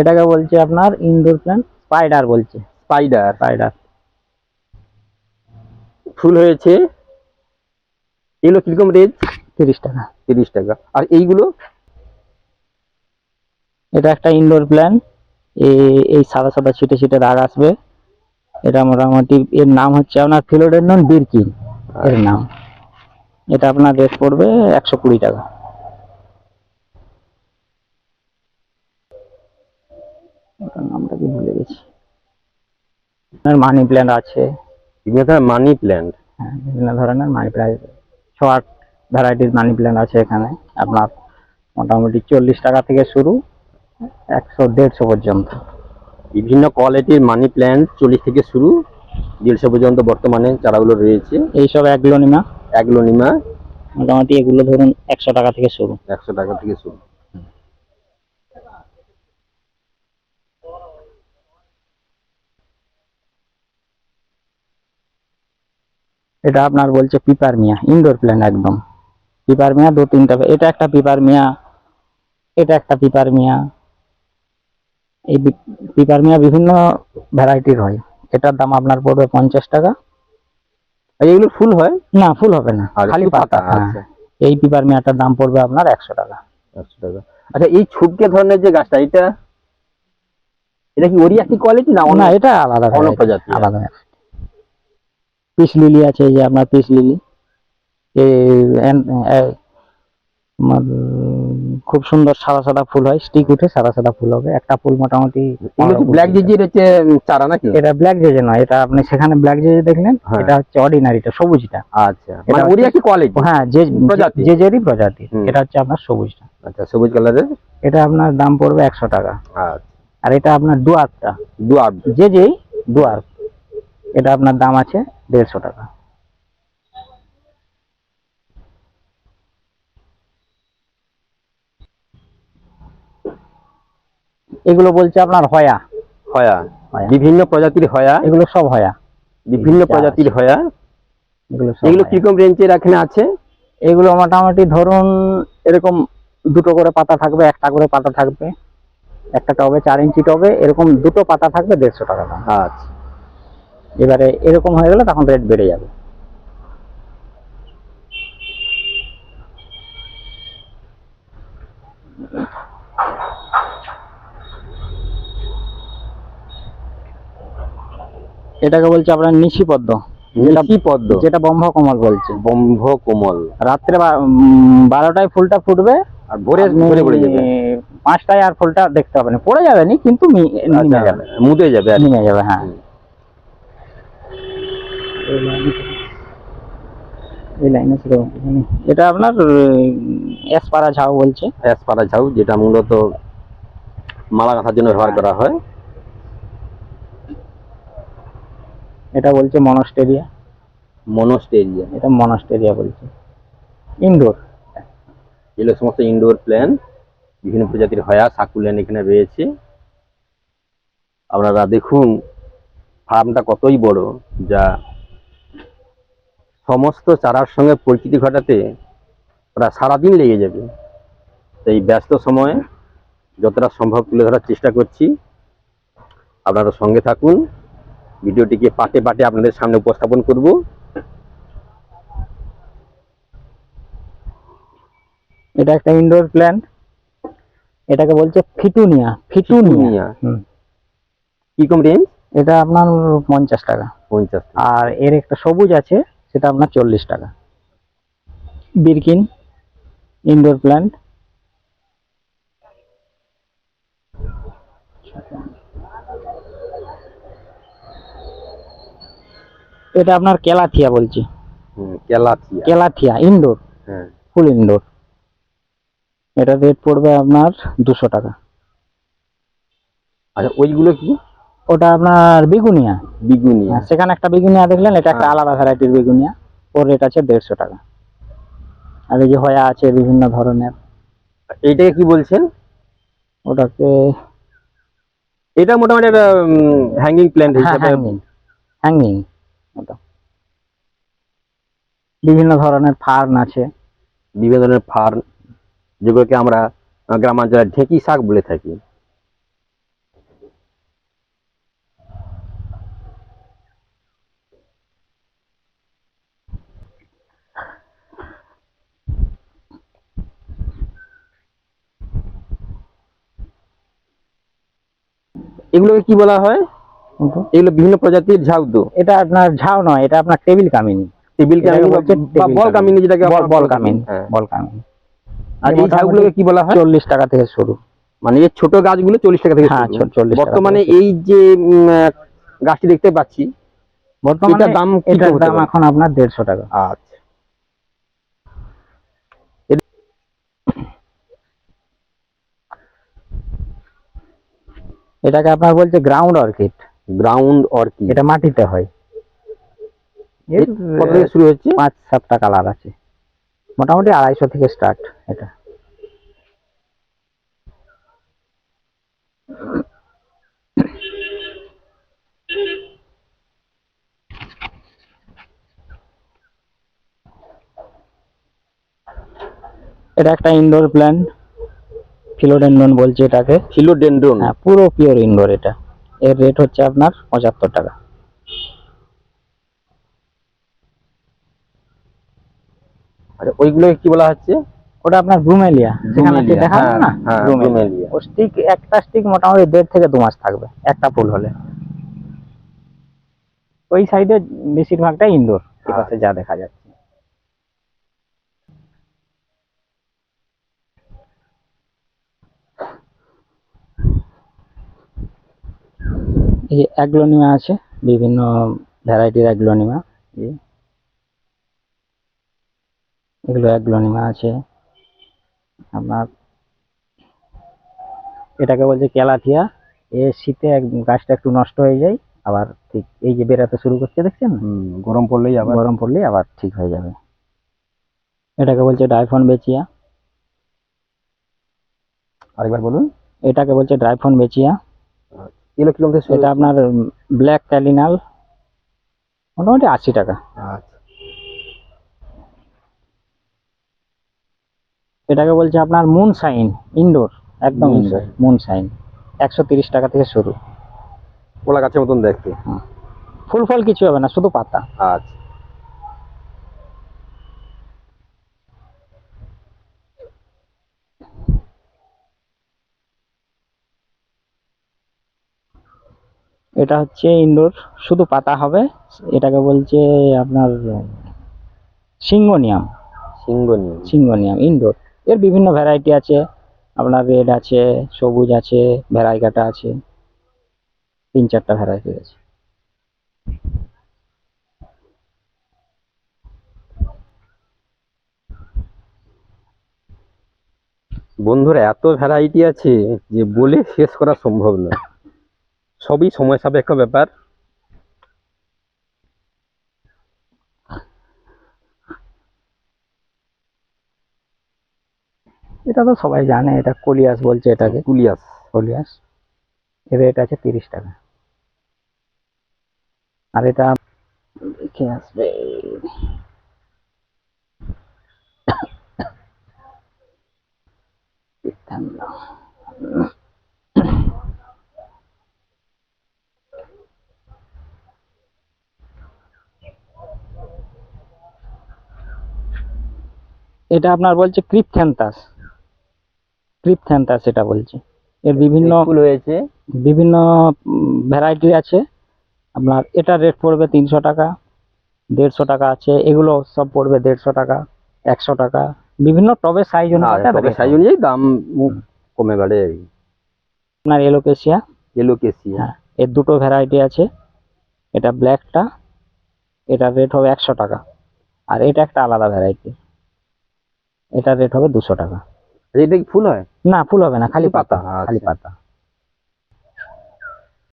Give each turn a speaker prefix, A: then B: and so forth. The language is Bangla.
A: এটাকে বলছে আপনার ইনডোর প্ল্যান্ট স্পাইডার বলছে।
B: স্পাইডার
A: স্পাইডার
B: ফুল হয়েছে। এগুলো কীরকম রেঞ্জ?
A: তিরিশ টাকা।
B: তিরিশ টাকা। আর এইগুলো?
A: এটা একটা ইনডোর প্ল্যান এই সাদা সাদা ছিটে ছিটে দাগ আসবে। এটা মোটামুটি এর নাম হচ্ছে আপনার ফিলোডেন্ডন বিরকিন এর নাম। এটা আপনার রেট পড়বে একশো কুড়ি টাকা। ওটার নামটা কি ভুলে গেছি। মানি প্ল্যান্ট আছে।
B: বিভিন্ন ধরনের মানি প্ল্যান্ট
A: হ্যাঁ বিভিন্ন ধরনের মানি প্ল্যান্ট ছ আট ভ্যারাইটির মানি প্ল্যান্ট আছে এখানে। আপনার মোটামুটি চল্লিশ টাকা থেকে শুরু একশো দেড়শো পর্যন্ত।
B: বিভিন্ন কোয়ালিটির মানি প্ল্যান্ট চল্লিশ থেকে শুরু দেড়শো পর্যন্ত বর্তমানে চারাগুলো রয়েছে।
A: এইসব অ্যাগ্লোনিমা
B: অ্যাগ্লোনিমা
A: মোটামুটি এগুলো ধরুন একশো টাকা থেকে শুরু।
B: একশো টাকা থেকে শুরু।
A: এটা আপনার বলছে পিপার মিয়া ইনডোর প্ল্যান একদম। পিপার মিয়া দু তিনটা এটা একটা পিপার মিয়া এটা একটা পিপার মিয়া। এই পিপার মিয়া বিভিন্ন ভ্যারাইটির হয়। এটার দাম আপনার পড়বে পঞ্চাশ টাকা।
B: এগুলো ফুল হয়?
A: না ফুল হবে না খালি পাতা হ্যাঁ।
B: আচ্ছা।
A: এই পিপার মিয়াটার দাম পড়বে আপনার একশো টাকা।
B: একশো টাকা। আচ্ছা এই ছুটকে ধরনের যে গাছটা এটা এটা কি একই কোয়ালিটি না
A: না এটা আলাদা
B: প্রজাতি
A: আলাদা পিস লিলি আছে এই যে আপনার পিস লিলি। খুব সুন্দর সাদা সাদা ফুল হয় স্টিক উঠে সাদা সাদা ফুল হবে একটা ফুল মোটামুটি
B: ব্ল্যাক জিজির হচ্ছে চারা নাকি?
A: এটা ব্ল্যাক জেজে নয় এটা আপনি সেখানে ব্ল্যাক জেজে দেখলেন
B: হ্যাঁ।
A: এটা হচ্ছে অর্ডিনারিটা সবুজটা।
B: আচ্ছা মানে ওরই একই কোয়ালিটি
A: হ্যাঁ যে
B: প্রজাতি।
A: যে জেরই প্রজাতি এটা হচ্ছে আপনার সবুজটা।
B: আচ্ছা সবুজ কালারের?
A: এটা আপনার দাম পড়বে একশো টাকা।
B: আচ্ছা।
A: আর এটা আপনার ডুয়ার্ফটা
B: দুয়ার।
A: যে যেই ডুয়ার্ফ এটা আপনার দাম আছে দেড়শো টাকা। এগুলো বলছে আপনার হয়া।
B: হয়া। বিভিন্ন প্রজাতির হয়া।
A: এগুলো সব হয়া।
B: বিভিন্ন প্রজাতির হয়া।
A: এগুলো
B: এগুলো। কীরকম রেঞ্জের এখানে আছে?
A: এগুলো মোটামুটি ধরুন এরকম দুটো করে পাতা থাকবে একটা করে পাতা থাকবে। একটা টবে চার ইঞ্চি টবে এরকম দুটো পাতা থাকবে দেড়শো টাকা দাম।
B: আচ্ছা।
A: এবারে এরকম হয়ে গেলে তখন রেট বেড়ে যাবে। এটাকে বলছে আপনার নিশি পদ্ম।
B: নিশি পদ্ম।
A: যেটা ব্রহ্ম কমল বলছে।
B: বম্ভ কোমল।
A: রাত্রে বারোটায় ফুলটা ফুটবে।
B: আর ভোরে ভোরে পড়ে যাবে।
A: পাঁচটায় আর ফুলটা দেখতে হবে না। পড়ে যাবে নি কিন্তু নেমে
B: আচ্ছা,
A: যাবে।
B: মুদে যাবে আর।
A: যাবে হ্যাঁ। এই লাইনে ছিল এটা আপনার এসপারা ঝাউ বলছে।
B: অ্যাসপারা ঝাউ যেটা মূলত মালা গাঁথার জন্য ব্যবহার করা হয়।
A: এটা বলছে মনস্টেরিয়া।
B: মনোস্টেরিয়া।
A: এটা মনস্টেরিয়া বলছে। ইনডোর।
B: এগুলো সমস্ত ইনডোর প্ল্যান বিভিন্ন প্রজাতির হয়া সাকুলেন এখানে রয়েছে। আপনারা দেখুন ফার্মটা কতই বড় যা সমস্ত চারার সঙ্গে পরিচিতি ঘটাতে প্রায় সারাদিন লেগে যাবে। তো এই ব্যস্ত সময়ে যতটা সম্ভব তুলে ধরার চেষ্টা করছি। আপনারা সঙ্গে থাকুন। ভিডিওটিকে পাটে পাটে আপনাদের সামনে উপস্থাপন করব।
A: এটা একটা ইনডোর প্ল্যান্ট এটাকে বলছে ফিটুনিয়া। ফিটুনিয়া। হুম।
B: কীরকম রেঞ্জ
A: এটা আপনার পঞ্চাশ টাকা।
B: পঞ্চাশ
A: আর এর একটা সবুজ আছে। সেটা আপনার চল্লিশ টাকা। বিরকিন ইনডোর প্ল্যান্ট এটা আপনার কেলাথিয়া বলছি।
B: কেলাথিয়া।
A: কেলাথিয়া ইনডোর ফুল ইনডোর এটা রেট পড়বে আপনার দুশো টাকা।
B: আচ্ছা ওইগুলো কি?
A: ওটা আপনার বেগুনিয়া।
B: বিগুনিয়া।
A: হ্যাঁ, সেখানে একটা বেগুনিয়া দেখলেন এটা একটা
B: হ্যাঁ।
A: আলাদা ভ্যারাইটির বেগুনিয়া। ওর রেট আছে দেড়শো টাকা। আর এই যে হয়া আছে বিভিন্ন ধরনের।
B: এইটাকে কি বলছেন?
A: ওটাকে
B: এটা মোটামুটি একটা হ্যাঙ্গিং প্ল্যান্ট হিসেবে
A: হ্যাঙ্গিং ওটা। বিভিন্ন ধরনের ফার্ন আছে।
B: বিভিন্ন ধরনের ফার্ন যেগুলোকে আমরা গ্রামাঞ্চলে ঢেঁকি শাক বলে থাকি। এগুলোকে কি বলা হয়? এগুলো বিভিন্ন প্রজাতির ঝাউ তো।
A: এটা আপনার ঝাউ নয় এটা আপনার টেবিল কামিনী।
B: টেবিল কামিনী বা বল কামিনী। যেটাকে
A: বল কামিনী
B: হ্যাঁ।
A: বল কামিনী।
B: আর এই ঝাউগুলোকে কি বলা হয়?
A: চল্লিশ টাকা থেকে শুরু।
B: মানে এই ছোট গাছগুলো চল্লিশ টাকা থেকে
A: হ্যাঁ,
B: শুরু।
A: ছো- 40
B: বর্তমানে এই যে গাছটি দেখতে পাচ্ছি
A: বর্তমানে
B: এটার দাম কি
A: এটার দাম এখন আপনার দেড়শো টাকা।
B: আচ্ছা।
A: এটাকে আপনার বলছে গ্রাউন্ড অর্কিড
B: গ্রাউন্ড অর্কিড
A: এটা মাটিতে হয়।
B: কত থেকে শুরু হচ্ছে?
A: পাঁচ সাতটা কালার আছে। মোটামুটি আড়াইশো থেকে স্টার্ট এটা। এটা একটা ইনডোর প্ল্যান্ট ফিলোডেন্ডন বলছে এটাকে।
B: ফিলোডেন্ড্রন?
A: হ্যাঁ পুরো পিওর ইনডোর এটা। এর রেট হচ্ছে আপনার পঁচাত্তর টাকা।
B: আর ওইগুলোকে কি বলা হচ্ছে?
A: ওটা আপনার ব্রুমেলিয়া সেখানে
B: ব্রুমেলিয়া,
A: দেখানো না?
B: হ্যাঁ,
A: ব্রুমেলিয়া। ও স্টিক একটা স্টিক মোটামুটি দেড় থেকে দু মাস থাকবে একটা ফুল হলে। ওই সাইডে বেশিরভাগটা ইনডোর এই পাশে যা দেখা যাচ্ছে। এই অ্যাগ্লোনিমা আছে বিভিন্ন ভ্যারাইটির অ্যাগ্লোনিমা এগুলো অ্যাগ্লোনিমা আছে। আপনার এটাকে বলছে ক্যালাথিয়া। এ শীতে গাছটা একটু নষ্ট হয়ে যায় আবার ঠিক এই যে বেরাতে শুরু করছে দেখছেন?
B: গরম পড়লেই আবার।
A: গরম পড়লে আবার ঠিক হয়ে যাবে। এটাকে বলছে ডাইফন বেচিয়া
B: আরেকবার বলুন।
A: এটাকে বলছে ড্রাইফন বেচিয়া
B: এগুলো শুরু
A: এটা আপনার ব্ল্যাক ক্যালিনাল মোটামুটি আশি টাকা।
B: আচ্ছা।
A: এটাকে বলছে আপনার মুন সাইন ইনডোর একদম ইনডোর মুন সাইন একশো তিরিশ টাকা থেকে শুরু।
B: কলা গাছের মতন দেখতে।
A: ফুল ফল কিছু হবে না শুধু পাতা।
B: আচ্ছা।
A: এটা হচ্ছে ইনডোর শুধু পাতা হবে এটাকে বলছে আপনার সিঙ্গোনিয়াম।
B: সিঙ্গনি
A: সিঙ্গোনিয়াম ইনডোর এর বিভিন্ন ভ্যারাইটি আছে আপনার রেড আছে সবুজ আছে ভ্যারাইগাটা আছে তিন চারটা ভ্যারাইটি আছে।
B: বন্ধুরা এত ভ্যারাইটি আছে যে বলে শেষ করা সম্ভব না সবই সময় সাপেক্ষ ব্যাপার।
A: এটা তো সবাই জানে এটা কলিয়াস বলছে এটাকে।
B: কুলিয়াস।
A: কলিয়াস। এর রেট আছে তিরিশ টাকা। আর এটা দেখে আসবে? এটা আপনার বলছে ক্রিপথ্যান্থাস ক্রিপথ্যান্থাস এটা বলছে। এর বিভিন্ন
B: ফুল হয়েছে।
A: বিভিন্ন ভ্যারাইটি আছে। আপনার এটা রেট পড়বে তিনশো টাকা দেড়শো টাকা আছে। এগুলো সব পড়বে দেড়শো টাকা একশো টাকা। বিভিন্ন টবের সাইজ rate
B: সাইজ। অনুযায়ী দাম কমে বাড়ে।
A: আপনার এলোকেশিয়া।
B: এলোকেশিয়া।
A: হ্যাঁ এর দুটো ভ্যারাইটি আছে। এটা ব্ল্যাকটা এটার রেট হবে একশো টাকা। আর এটা একটা আলাদা ভ্যারাইটি এটার রেট হবে দুশো টাকা।
B: এটা কি ফুল হয়?
A: না ফুল হবে না খালি
B: পাতা,
A: পাতা খালি
B: আচ্ছা।
A: পাতা।